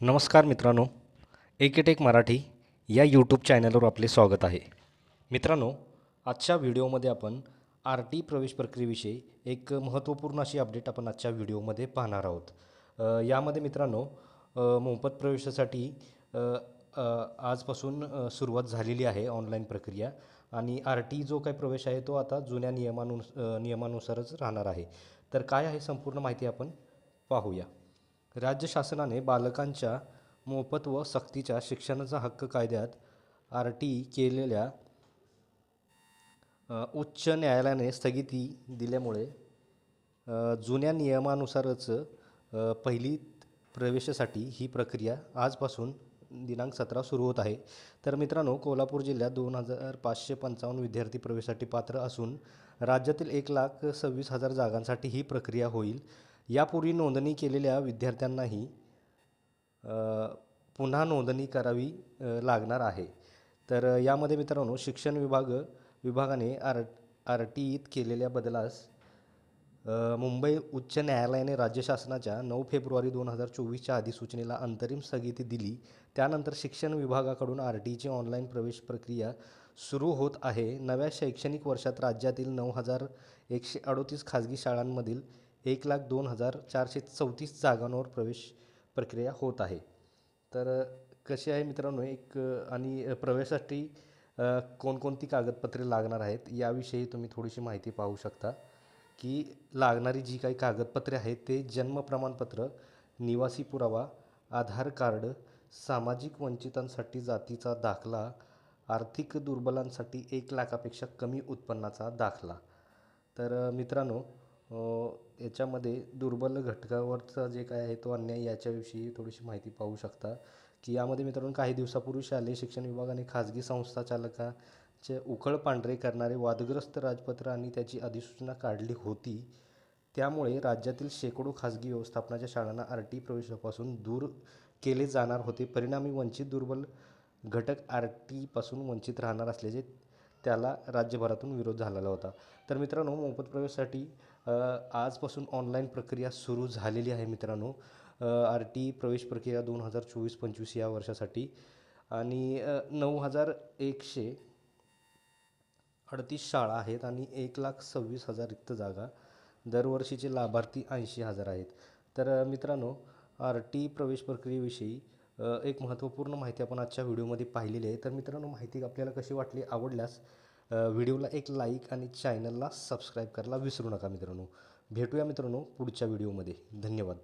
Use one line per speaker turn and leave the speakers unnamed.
नमस्कार मित्रांनो एक एक मराठी या यूट्यूब चॅनलवर आपले स्वागत आहे. मित्रांनो आजच्या व्हिडिओमध्ये आपण आर टी प्रवेश प्रक्रियेविषयी एक महत्त्वपूर्ण अशी अपडेट आपण आजच्या व्हिडिओमध्ये पाहणार आहोत. यामध्ये मित्रांनो मोफत प्रवेशासाठी आजपासून सुरुवात झालेली आहे ऑनलाईन प्रक्रिया आणि आर टी जो काही प्रवेश आहे तो आता जुन्या नियमानुस नियमानुसारच राहणार आहे. तर काय आहे संपूर्ण माहिती आपण पाहूया. राज्य शासनाने बालकांच्या मोफत व सक्तीच्या शिक्षणाचा हक्क कायद्यात आर टी केलेल्या उच्च न्यायालयाने स्थगिती दिल्यामुळे जुन्या नियमानुसारच पहिली प्रवेशासाठी ही प्रक्रिया आजपासून दिनांक सतरा सुरू होत आहे. तर मित्रांनो कोल्हापूर जिल्ह्यात दोन हजार पाचशे पंचावन्न विद्यार्थी प्रवेशासाठी पात्र असून राज्यातील एक लाख सव्वीस हजार जागांसाठी ही प्रक्रिया होईल. यापूर्वी नोंदणी केलेल्या विद्यार्थ्यांनाही पुन्हा नोंदणी करावी लागणार आहे. तर यामध्ये मित्रांनो शिक्षण विभाग विभागाने आर आर टीईत केलेल्या बदलास मुंबई उच्च न्यायालयाने राज्य शासनाच्या नऊ फेब्रुवारी दोन हजार चोवीसच्या अधिसूचनेला अंतरिम स्थगिती दिली. त्यानंतर शिक्षण विभागाकडून आर टीची ऑनलाईन प्रवेश प्रक्रिया सुरू होत आहे. नव्या शैक्षणिक वर्षात राज्यातील नऊ हजार एकशे अडोतीस खाजगी शाळांमधील एक लाख दोन हजार चारशे चौतीस जागांवर प्रवेश प्रक्रिया होत आहे. तर कशी आहे मित्रांनो एक आणि प्रवेशासाठी कोणकोणती कागदपत्रे लागणार आहेत याविषयी तुम्ही थोडीशी माहिती पाहू शकता की लागणारी जी काही कागदपत्रे आहेत ते जन्म प्रमाणपत्र निवासी पुरावा आधार कार्ड सामाजिक वंचितांसाठी जातीचा दाखला आर्थिक दुर्बलांसाठी एक लाखापेक्षा कमी उत्पन्नाचा दाखला. तर मित्रांनो याच्यामध्ये दुर्बल घटकावरचा जे काय आहे तो अन्याय याच्याविषयी थोडीशी माहिती पाहू शकता. की यामध्ये मित्रांनो काही दिवसापूर्वी शालेय शिक्षण विभागाने खाजगी संस्था चालकाचे उखळ पांढरे करणारे वादग्रस्त राजपत्र आणि त्याची अधिसूचना काढली होती. त्यामुळे राज्यातील शेकडो खाजगी व्यवस्थापनाच्या शाळांना आर टी प्रवेशापासून दूर केले जाणार होते. परिणामी वंचित दुर्बल घटक आर टीपासून वंचित राहणार असल्याचे त्याला राज्यभरातून विरोध झालेला होता. तर मित्रांनो मोफत प्रवेशासाठी आजपासून ऑनलाईन प्रक्रिया सुरू झालेली आहे मित्रांनो. आर टी प्रवेश प्रक्रिया दोन हजार चोवीस पंचवीस या वर्षासाठी आणि नऊ हजार एकशे अडतीस शाळा आहेत आणि एक लाख सव्वीस हजार रिक्त जागा. दरवर्षीचे लाभार्थी ऐंशी हजार आहेत. तर मित्रांनो आर टी प्रवेश प्रक्रियेविषयी एक महत्त्वपूर्ण माहिती आपण आजच्या व्हिडिओमध्ये पाहिलेली आहे. तर मित्रांनो माहिती आपल्याला कशी वाटली आवडल्यास व्हिडिओला एक लाईक आणि चॅनलला सबस्क्राईब करायला विसरू नका मित्रांनो. भेटूया मित्रांनो पुढच्या व्हिडिओमध्ये. धन्यवाद.